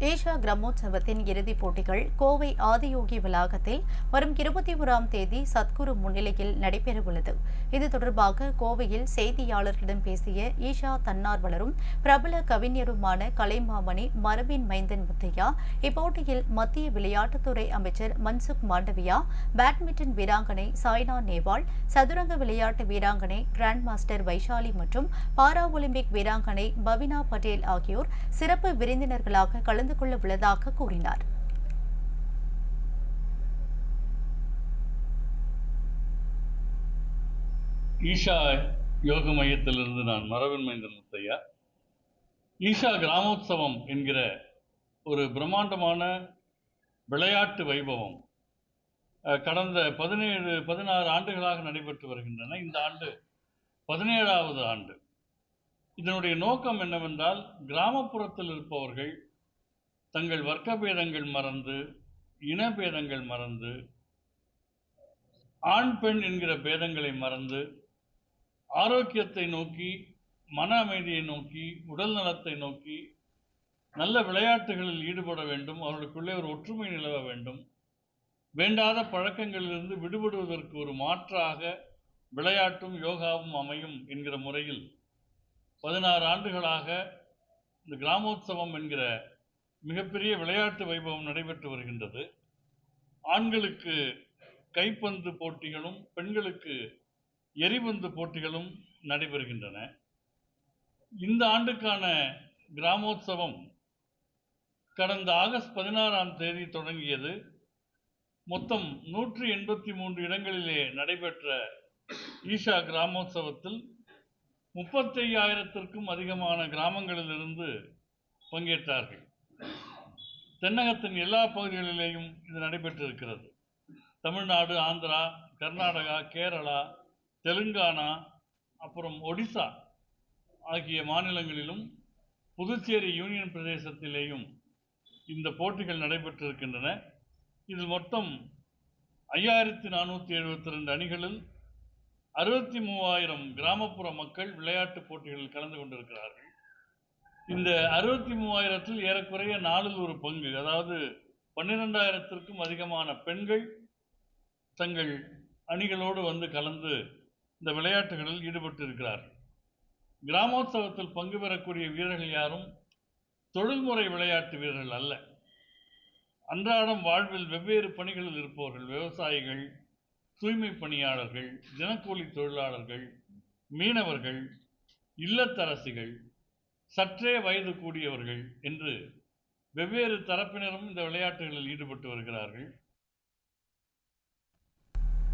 Asia கிரமோற்சவத்தின் இறுதிப் போட்டிகள் கோவை ஆதியோகி வளாகத்தில் வரும் இருபத்தி ஓராம் தேதி சத்குரு முன்னிலையில் நடைபெறவுள்ளது. இது தொடர்பாக கோவையில் செய்தியாளர்களிடம் பேசிய ஈஷா தன்னார்வலரும் பிரபல கவிஞருமான கலைமாமணி மரபின் மைந்தன் முத்தையா இப்போட்டியில் மத்திய விளையாட்டுத்துறை அமைச்சர் மன்சுக் மாண்டவியா பேட்மிண்டன் வீராங்கனை சாய்னா நேவால் சதுரங்க விளையாட்டு வீராங்கனை கிராண்ட் மாஸ்டர் வைஷாலி மற்றும் பாரா ஒலிம்பிக் வீராங்கனை பவினா பட்டேல் ஆகியோர் சிறப்பு விருந்தினர்களாக கலந்து கொள்ள உள்ளதாக கூறினார். ஈஷா யோக மையத்திலிருந்து நான் மரபின் மைந்தன் முத்தையா. ஈஷா கிராமோத்சவம் என்கிற ஒரு பிரம்மாண்டமான விளையாட்டு வைபவம் கடந்த பதினேழு பதினாறு ஆண்டுகளாக நடைபெற்று வருகின்றன. இந்த ஆண்டு பதினேழாவது ஆண்டு. இதனுடைய நோக்கம் என்னவென்றால் கிராமப்புறத்தில் இருப்பவர்கள் தங்கள் வர்க்க பேதங்கள் மறந்து இனபேதங்கள் மறந்து ஆண் பெண் என்கிற பேதங்களை மறந்து ஆரோக்கியத்தை நோக்கி மன அமைதியை நோக்கி உடல் நலத்தை நோக்கி நல்ல விளையாட்டுகளில் ஈடுபட வேண்டும் அவர்களுக்குள்ளே ஒரு ஒற்றுமை நிலவ வேண்டும். வேண்டாத பழக்கங்களிலிருந்து விடுபடுவதற்கு ஒரு மாற்றாக விளையாட்டும் யோகாவும் அமையும் என்கிற முறையில் பதினாறு ஆண்டுகளாக இந்த கிராமோத்சவம் என்கிற மிகப்பெரிய விளையாட்டு வைபவம் நடைபெற்று வருகின்றது. ஆண்களுக்கு கைப்பந்து போட்டிகளும் பெண்களுக்கு எரிபந்து போட்டிகளும் நடைபெறுகின்றன. இந்த ஆண்டுக்கான கிராமோத்சவம் கடந்த ஆகஸ்ட் பதினாறாம் தேதி தொடங்கியது. மொத்தம் நூற்றி எண்பத்தி மூன்று இடங்களிலே நடைபெற்ற ஈஷா கிராமோத்சவத்தில் முப்பத்தையாயிரத்திற்கும் அதிகமான கிராமங்களிலிருந்து பங்கேற்றார்கள். தென்னகத்தின் எல்லா பகுதிகளிலேயும் இது நடைபெற்றிருக்கிறது. தமிழ்நாடு ஆந்திரா கர்நாடகா கேரளா தெலுங்கானா அப்புறம் ஒடிசா ஆகிய மாநிலங்களிலும் புதுச்சேரி யூனியன் பிரதேசத்திலேயும் இந்த போட்டிகள் நடைபெற்றிருக்கின்றன. இதில் மொத்தம் ஐயாயிரத்தி நானூற்றி எழுபத்தி ரெண்டு அணிகளில் அறுபத்தி மூவாயிரம் கிராமப்புற மக்கள் விளையாட்டுப் போட்டிகளில் கலந்து கொண்டிருக்கிறார்கள். இந்த அறுபத்தி மூவாயிரத்தில் ஏறக்குறைய நாளில் ஒரு பங்கு அதாவது பன்னிரெண்டாயிரத்திற்கும் அதிகமான பெண்கள் தங்கள் அணிகளோடு வந்து கலந்து இந்த விளையாட்டுகளில் ஈடுபட்டு இருக்கிறார்கள் கிராமோத்சவத்தில் பங்கு பெறக்கூடிய வீரர்கள் யாரும் தொழில்முறை விளையாட்டு வீரர்கள் அல்ல. அன்றாடம் வாழ்வில் வெவ்வேறு பணிகளில் இருப்பவர்கள் விவசாயிகள் தூய்மை பணியாளர்கள் தினக்கூலி தொழிலாளர்கள் மீனவர்கள் இல்லத்தரசிகள் சற்றே வயது கூடியவர்கள் என்று வெவ்வேறு தரப்பினரும் இந்த விளையாட்டுகளில் ஈடுபட்டு வருகிறார்கள்.